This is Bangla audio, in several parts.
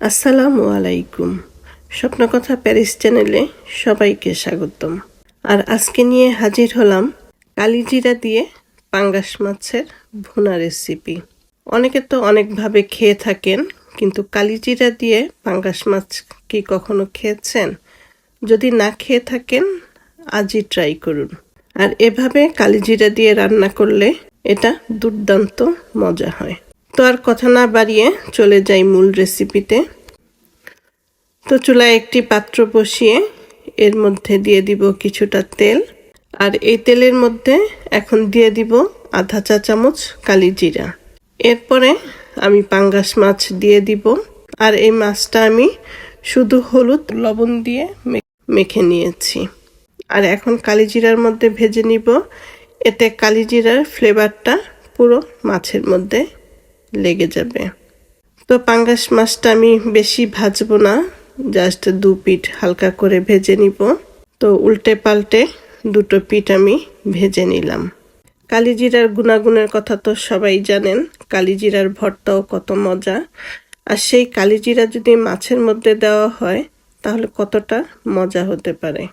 আসসালামু আলাইকুম। স্বপ্নকথা প্যারিস চ্যানেলে সবাইকে স্বাগতম। আর আজকে নিয়ে হাজির হলাম কালিজিরা দিয়ে পাঙ্গাস মাছের ভুনা রেসিপি অনেকে তো অনেকভাবে খেয়ে থাকেন, কিন্তু কালিজিরা দিয়ে পাঙ্গাস মাছ কি কখনো খেয়েছেন? যদি না খেয়ে থাকেন, আজই ট্রাই করুন। আর এভাবে কালিজিরা দিয়ে রান্না করলে এটা দুর্দান্ত মজা হয়। তো আর কথা না বাড়িয়ে চলে যাই মূল রেসিপিতে তো চুলায় একটি পাত্র বসিয়ে এর মধ্যে দিয়ে দিব কিছুটা তেল। আর এই তেলের মধ্যে এখন দিয়ে দিব আধা চা চামচ কালি জিরা। এরপরে আমি পাঙ্গাস মাছ দিয়ে দিব। আর এই মাছটা আমি শুধু হলুদ, লবণ দিয়ে মেখে নিয়েছি। আর এখন কালিজিরার মধ্যে ভেজে নিব। এতে কালিজিরার ফ্লেভারটা পুরো মাছের মধ্যে লেগে যাবে। তো পাঙ্গাস মাছটা আমি বেশি ভাজবো না জাস্ট দু পিঠ হালকা করে ভেজে নিব। তো উল্টে পাল্টে দুটো পিঠ আমি ভেজে নিলাম। কালিজিরার গুণাগুণের কথা তো সবাই জানেন, কালিজিরার ভর্তাও কত মজা। আর সেই কালিজিরা যদি মাছের মধ্যে দেওয়া হয়, তাহলে কতটা মজা হতে পারে।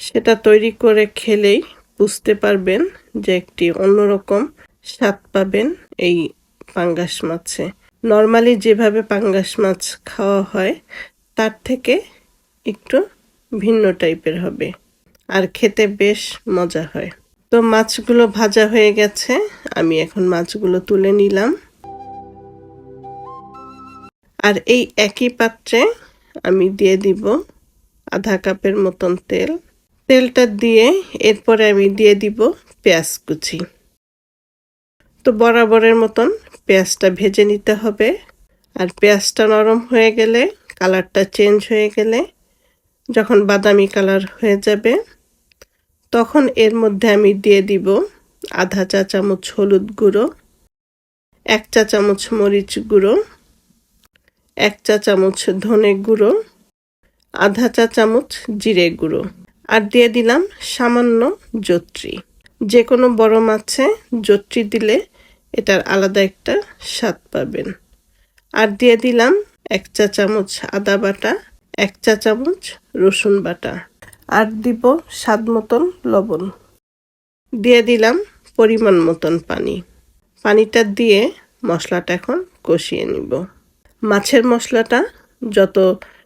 সেটা তৈরি করে খেলেই বুঝতে পারবেন যে একটি অন্যরকম স্বাদ পাবেন এই পাঙ্গাস মাছে। নর্মালি যেভাবে পাঙ্গাস মাছ খাওয়া হয়, তার থেকে একটু ভিন্ন টাইপের হবে। আর খেতে বেশ মজা হয়। তো মাছগুলো ভাজা হয়ে গেছে, আমি এখন মাছগুলো তুলে নিলাম। আর এই একই পাত্রে আমি দিয়ে দিব আধা কাপের মতন তেল। তেলটা দিয়ে এরপরে আমি দিয়ে দিব পেঁয়াজ কুচি। তো বরাবরের মতন পেঁয়াজটা ভেজে নিতে হবে। আর পেঁয়াজটা নরম হয়ে গেলে, কালারটা চেঞ্জ হয়ে গেলে, যখন বাদামি কালার হয়ে যাবে, তখন এর মধ্যে আমি দিয়ে দিব আধা চা চামচ হলুদ গুঁড়ো, এক চা চামচ মরিচ গুঁড়ো, এক চা চামচ ধনে গুঁড়ো, আধা চা চামচ জিরে গুঁড়ো। আর দিয়ে দিলাম সামান্য জত্রি। যে কোনো বড় মাছে জত্রি দিলে এটার আলাদা একটা স্বাদ পাবেন। আর দিয়ে দিলাম এক চা চামচ আদা বাটা, এক চা চামচ রসুন বাটা। আর দিব স্বাদ মতন লবণ। দিয়ে দিলাম পরিমাণ মতন পানি। পানিটা দিয়ে মশলাটা এখন কষিয়ে নিব। মাছের মশলাটা যত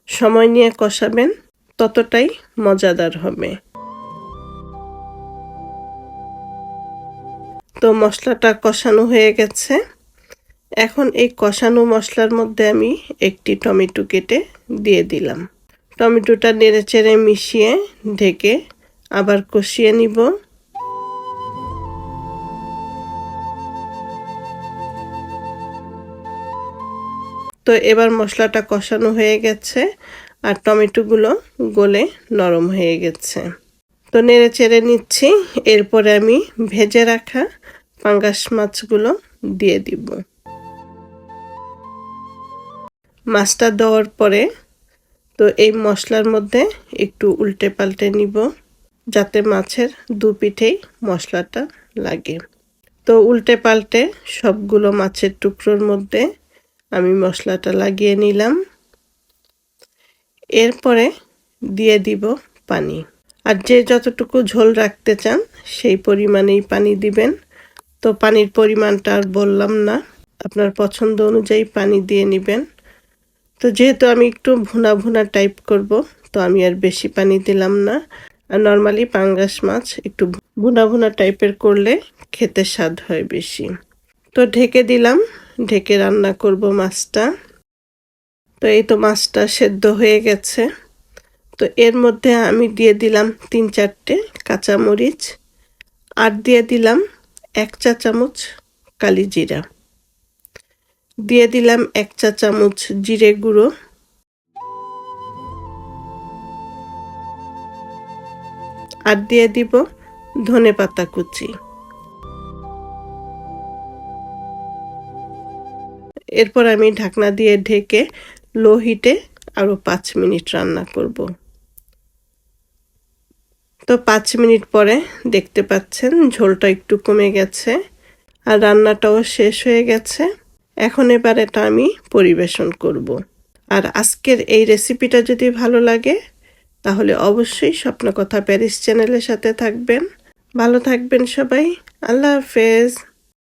সময় নিয়ে কষাবেন, ততটাই মজাদার হবে। তো মশলাটা কষানো হয়ে গেছে। এখন এই কষানো মশলার মধ্যে আমি একটি টমেটো কেটে দিয়ে দিলাম। টমেটোটা নেড়ে চেড়ে মিশিয়ে ঢেকে আবার কষিয়ে নিব। তো এবার মশলাটা কষানো হয়ে গেছে আর টমেটোগুলো গলে নরম হয়ে গেছে। তো নেড়ে চেড়ে নিচ্ছি। এরপরে আমি ভেজে রাখা পাঙ্গাস মাছগুলো দিয়ে দিব। মাছটা দেওয়ার পরে তো এই মশলার মধ্যে একটু উল্টে পাল্টে নিব, যাতে মাছের দু পিঠেই মশলাটা লাগে। তো উল্টে পাল্টে সবগুলো মাছের টুকরোর মধ্যে আমি মশলাটা লাগিয়ে নিলাম। এরপরে দিয়ে দিব পানি। আর যে যতটুকু ঝোল রাখতে চান, সেই পরিমাণেই পানি দিবেন। তো পানির পরিমাণটা আর বললাম না। আপনার পছন্দ অনুযায়ী পানি দিয়ে নেবেন। তো যেহেতু আমি একটু ভুনা ভুনা টাইপ করব, তো আমি আর বেশি পানি দিলাম না। আর নর্মালি পাঙ্গাস মাছ একটু ভুনা ভুনা টাইপের করলে খেতে স্বাদ হয় বেশি। তো ঢেকে দিলাম, ঢেকে রান্না করব মাছটা। তো এই তো মাছটা সেদ্ধ হয়ে গেছে। তো এর মধ্যে আমি দিয়ে দিলাম তিন চারটে কাঁচামরিচ। আর দিয়ে দিলাম এক চা চামচ কালি জিরা। দিয়ে দিলাম এক চা চামচ জিরে গুঁড়ো। আর দিয়ে দিব ধনে পাতা কুচি। এরপর আমি ঢাকনা দিয়ে ঢেকে লো হিটে আরও পাঁচ মিনিট রান্না করব। তো পাঁচ মিনিট পরে দেখতে পাচ্ছেন, ঝোলটা একটু কমে গেছে আর রান্নাটাও শেষ হয়ে গেছে। এখন এবার এটা আমি পরিবেশন করব। আর আজকের এই রেসিপিটা যদি ভালো লাগে, তাহলে অবশ্যই স্বপ্নকথা প্যারিস চ্যানেলের সাথে থাকবেন। ভালো থাকবেন সবাই। আল্লাহ হাফেজ।